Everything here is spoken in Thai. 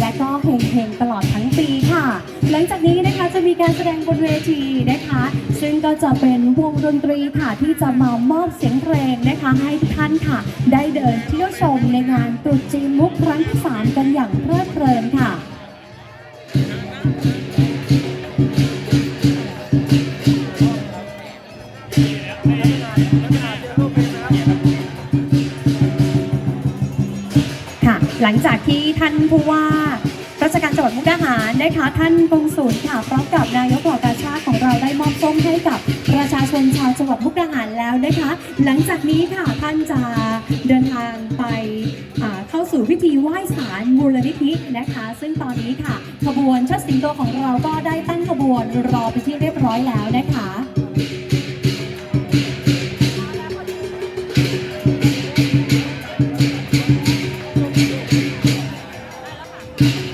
และก็เฮงๆตลอดทั้งปีค่ะ หลังจากนี้นะคะจะมีการแสดงบนเวทีนะคะ ซึ่งก็จะเป็นวงดนตรีค่ะที่จะมามอบเสียงเพลงนะคะ ให้ทุกท่านค่ะ ได้เดินเที่ยวชมในงานตรุษจีนมุกครั้งที่สามกันอย่างเพลิดเพลินค่ะ หลังจากที่ท่านผู้ว่าราชการจังหวัดมุกดาหารนะคะท่านกงศูนย์ค่ะพร้อมกับนายกเหล่ากาชาติของเราได้มอบส้มให้กับประชาชนชาวจังหวัดมุกดาหารแล้วนะคะ หลังจากนี้ค่ะท่านจะเดินทางไปเข้าสู่พิธีไหว้ศาลมูลนิธินะคะ ซึ่งตอนนี้ค่ะขบวนเชิดสิงโตของเราก็ได้ตั้งขบวนรอไปที่เรียบร้อยแล้วนะคะ ค